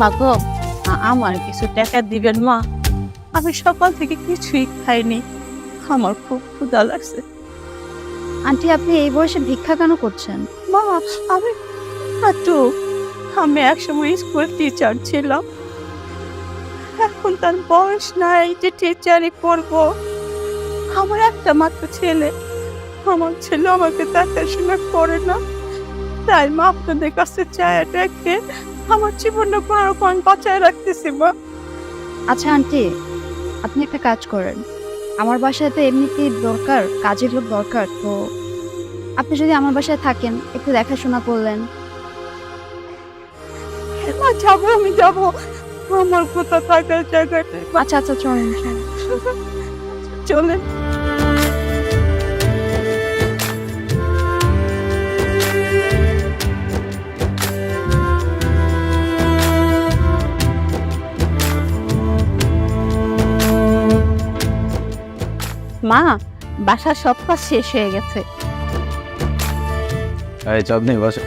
মা গো আমার কিছু টাকা দিবেন মা। আমি সকাল থেকে কিছুই খাইনি। আমার খুব ক্ষুধা লাগছে। আন্টি আপনি এই বয়সে ভিক্ষা কেন করছেন? মা আমি একটু আমি একসময় স্কুল টিচার ছিলাম। এখন তার বয়স নাই যে টিচারই করব। আমার একটা মাত্র ছেলে। আমার ছেলে আমাকে দেখাশোনা করে না। তাই মা আপনাদের কাছে চায় এটাকে আমার জীবনটা কোনো রকম আমি বাঁচায় রাখতেছি মা। আচ্ছা আন্টি আপনি একটা কাজ করেন। আমার বাসায় তো এমনিতেই দরকার কাজের লোক দরকার তো আপনি যদি আমার বাসায় থাকেন একটু দেখাশোনা করলেন। যাব আমি যাব। আমার কোথাও থাকার জায়গাটা আচ্ছা আচ্ছা চলেন। চলেন। মা বাসার সব কাজ শেষ হয়ে গেছে। এই চাঁদনি বাসা।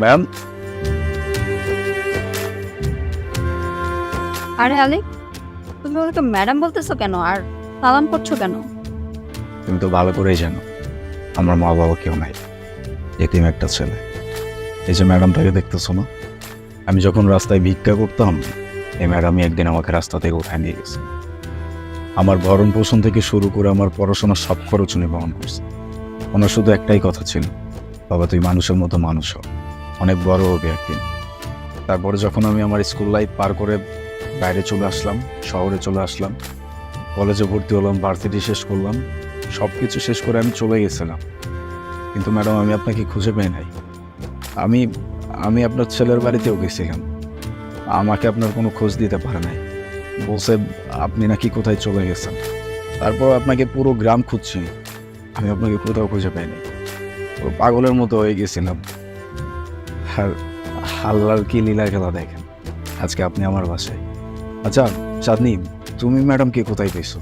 ম্যাম? আরে আলি তুমি ওকে ম্যাডাম বলতেছো কেন? আর সালাম করছ কেন? তুমি তো ভালো করেই জানো আমার মা বাবা কেউ নাই এতিম একটা ছেলে। এই যে ম্যাডামটাকে দেখতেছো না? আমি যখন রাস্তায় ভিক্ষা করতাম এই ম্যাডামই একদিন আমাকে রাস্তা থেকে উঠায় নিয়ে গেছে। আমার ভরণ পোষণ থেকে শুরু করে আমার পড়াশোনার সব খরচ উনি বহন করছে। ওনার শুধু একটাই কথা ছিল, বাবা, তুই মানুষের মতো মানুষ হ। অনেক বড় হবে একদিন। তারপরে যখন আমি আমার স্কুল লাইফ পার করে বাইরে চলে আসলাম, শহরে চলে আসলাম, কলেজে ভর্তি হলাম, ভার্সিটি শেষ করলাম সব কিছু শেষ করে আমি চলে গেছিলাম। কিন্তু ম্যাডাম, আমি আপনাকে খুঁজে পাই নাই। আমি আমি আপনার ছেলের বাড়িতেও গেছিলাম। আমাকে আপনার কোনো খোঁজ দিতে পারে নাই। বলছে আপনি নাকি কোথায় চলে গেছেন? তারপর আপনাকে পুরো গ্রাম খুঁজছি। আমি আপনাকে কোথাও খুঁজে পাইনি। পুরো পাগলের মতো হয়ে গেছিলাম। আর আল্লাহর কি লীলা খেলা দেখেন? আজকে আপনি আমার বাসায়। আচ্ছা চাঁদনি তুমি ম্যাডামকে কোথায় পেয়েছ?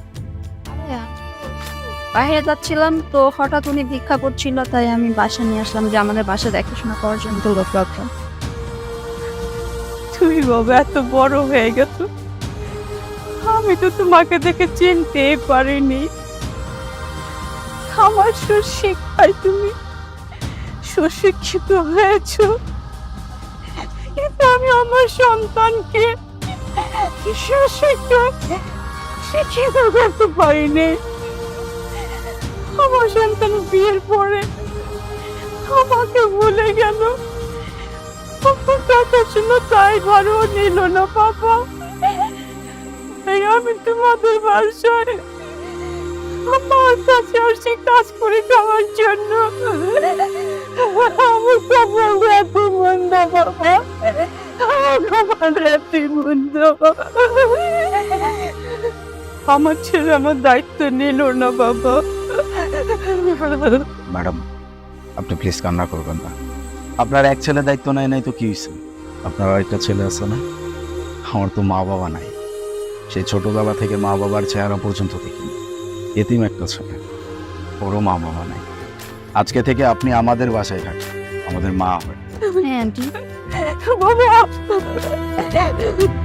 বাইরে যাচ্ছিলাম তো হঠাৎ উনি ভিক্ষা করছিল তাই আমি বাসা নিয়ে আসলাম যে আমাদের বাসা দেখাশোনা করার জন্য। তো তুমি বাবা, এত বড় হয়ে গেছো। আমি তো তোমাকে দেখে চিনতে পারিনি। আমার সুশিক্ষায় তুমি সুশিক্ষিত হয়েছ। কিন্তু আমি আমার সন্তানকে শিক্ষিত করতে পারিনি। আমার সন্তান বিয়ের পরে আমাকে ভুলে গেল। ছিল তাই ঘরও নিল না, বাবা। তাই আমি তোমাদের বাসায় আমার কাছে কাজ করে জন্য। মন্দ বাবা। আমার আমার ছেলে আমার দায়িত্ব নিল না, বাবা। ম্যাডাম, আপনি প্লিজ কান্না করবেন না। আপনার এক ছেলে দায়িত্ব নেয় নাই তো কি হয়েছে? আপনার আরেকটা ছেলে আছে না? আমার তো মা বাবা নাই। সেই ছোটোবেলা থেকে মা বাবার চেহারা পর্যন্ত দেখিনি। এতিম একটা ছেলে। ওরও মা বাবা নাই। আজকে থেকে আপনি আমাদের বাসায় থাকেন আমাদের মা হয়। হ্যাঁ আন্টি। বাবা!